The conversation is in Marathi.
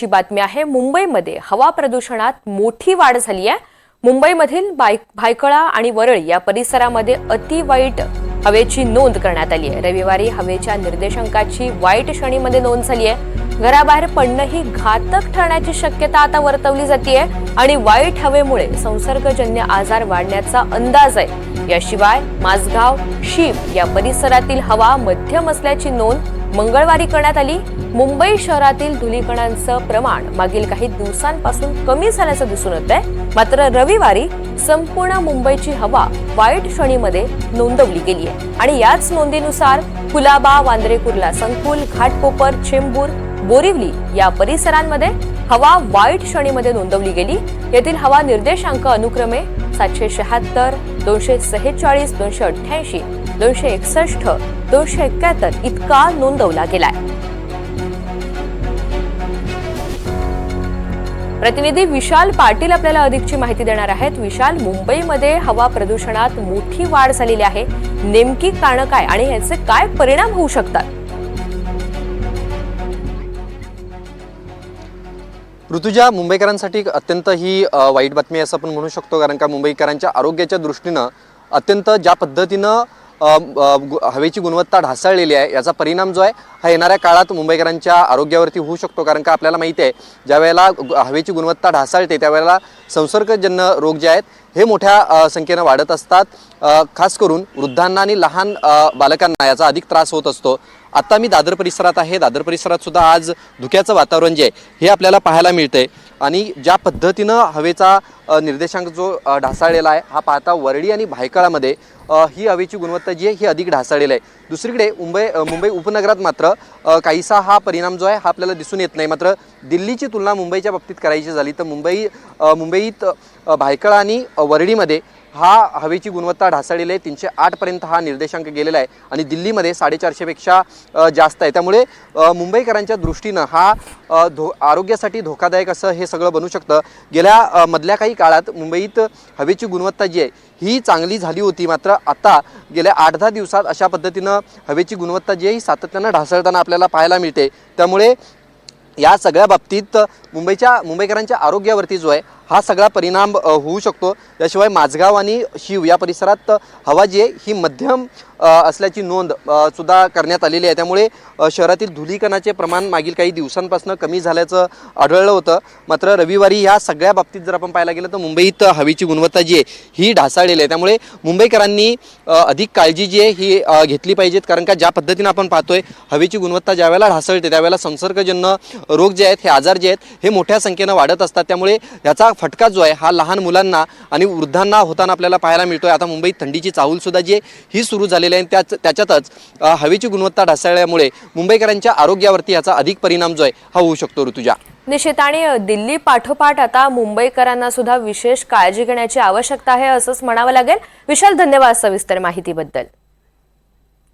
महत्वाची बातमी आहे. मुंबईमध्ये हवा प्रदूषणात मोठी वाढ झाली आहे. मुंबईमधील बाय भायखळा आणि वरळी या परिसरामध्ये अति वाईट हवेची नोंद करण्यात आली आहे. रविवारी हवेच्या निर्देशांकाची वाईट श्रेणीमध्ये नोंद झाली आहे. घराबाहेर पडणं ही घातक ठरण्याची शक्यता आता वर्तवली जाते आणि वाईट हवेमुळे संसर्गजन्य आजार वाढण्याचा अंदाज आहे. याशिवाय माझगाव शीव या परिसरातील हवा मध्यम असल्याची नोंद मंगळवारी करण्यात आली. मुंबई शहरातील धुलीकणांचं प्रमाण मागील काही दिवसांपासून कमी झाल्याचं दिसून येत आहे मात्र रविवारी संपूर्ण मुंबईची हवा वाईट श्रेणीमध्ये नोंदवली गेली आहे. आणि याच नोंदीनुसार कुलाबा वांद्रे कुर्ला संकुल घाटकोपर चेंबूर बोरिवली या परिसरांमध्ये हवा वाईट श्रेणीमध्ये नोंदवली गेली. येथील हवा निर्देशांक अनुक्रमे सातशे शहात्तर दोनशे सेहेचाळीस दोनशे अठ्ठ्याऐंशी दोनशे एकसष्ट दोनशे एक्क्याहत्तर इतका नोंदवला गेलाय. प्रतिनिधी विशाल पाटील आपल्याला अधिकची माहिती देणार आहेत. विशाल मुंबईमध्ये हवा प्रदूषणात मोठी वाढ झालेली आहे. नेमकी कारणं काय आणि याचे काय परिणाम होऊ शकतात? ऋतुजा मुंबईकरांसाठी अत्यंत ही वाईट बातमी आहे असं आपण म्हणू शकतो. कारण का मुंबईकरांच्या आरोग्याच्या दृष्टीनं अत्यंत ज्या पद्धतीनं हवेची गुणवत्ता ढासळलेली आहे. याचा परिणाम जो आहे हा येणाऱ्या काळात मुंबईकरांच्या आरोग्यावरती होऊ शकतो. कारण का आपल्याला माहिती आहे ज्या वेळेला हवेची गुणवत्ता ढासळते त्यावेळेला संसर्गजन्य रोग जे आहेत हे मोठ्या संख्येनं वाढत असतात. खास करून वृद्धांना आणि लहान बालकांना याचा अधिक त्रास होत असतो. आत्ता मी दादर परिसरात आहे. दादर परिसरात सुद्धा आज धुक्याचं वातावरण जे आहे हे आपल्याला पाहायला मिळतंय. आणि ज्या पद्धतीनं हवेचा निर्देशांक जो ढासाळलेला आहे हा पाहता वरळी आणि भायकळामध्ये ही हवेची गुणवत्ता जी आहे ही अधिक ढासाळलेली आहे. दुसरीकडे मुंबई मुंबई उपनगरात मात्र काहीसा हा परिणाम जो आहे हा आपल्याला दिसून येत नाही. मात्र दिल्लीची तुलना मुंबईच्या बाबतीत करायची झाली तर मुंबई मुंबईत भायकळा आणि वरळीमध्ये हा हवेची गुणवत्ता ढासळलेली आहे. तीनशे आठपर्यंत हा निर्देशांक गेलेला आहे. आणि दिल्लीमध्ये साडेचारशेपेक्षा जास्त आहे. त्यामुळे मुंबईकरांच्या दृष्टीनं हा धो आरोग्यासाठी धोकादायक असं हे सगळं बनू शकतं. गेल्या मधल्या काही काळात मुंबईत हवेची गुणवत्ता जी आहे ही चांगली झाली होती. मात्र आता गेल्या आठ दहा दिवसात अशा पद्धतीनं हवेची गुणवत्ता जी आहे ही सातत्यानं ढासळताना आपल्याला पाहायला मिळते. त्यामुळे या सगळ्या बाबतीत मुंबईच्या मुंबईकरांच्या आरोग्यावरती जो आहे हा सगळा परिणाम होऊ शकतो. त्याशिवाय माझगाव आणि शिव या परिसरात हवा जी आहे ही मध्यम असल्याची नोंद सुद्धा करण्यात आलेली आहे. त्यामुळे शहरातील धुलीकणाचे प्रमाण मागील काही दिवसांपासून कमी झाल्याचं आढळलं होतं. मात्र रविवारी ह्या सगळ्या बाबतीत जर आपण पाहायला गेलं तर मुंबईत हवेची गुणवत्ता जी आहे ही ढासळलेली आहे. त्यामुळे मुंबईकरांनी अधिक काळजी जी आहे ही घेतली पाहिजेत. कारण का ज्या पद्धतीनं आपण पाहतोय हवेची गुणवत्ता ज्यावेळेला ढासळते त्यावेळेला संसर्गजन्य रोग जे आहेत हे आजार जे आहेत हे मोठ्या संख्येनं वाढत असतात. त्यामुळे याचा फटका जो आहे हा लहान मुलांना आणि वृद्धांना होताना आपल्याला पाहायला मिळतोय. आता मुंबईत थंडीची चाहूलसुद्धा जी आहे ही सुरू झालेली आहे. त्याच त्याच्यातच हवेची गुणवत्ता ढासळल्यामुळे मुंबईकरांच्या आरोग्यावरती याचा अधिक परिणाम जो आहे हा होऊ शकतो ऋतुजा. निश्चित. आणि दिल्ली पाठोपाठ आता मुंबईकरांना सुद्धा विशेष काळजी घेण्याची आवश्यकता आहे असंच म्हणावं लागेल. विशाल धन्यवाद सविस्तर माहितीबद्दल.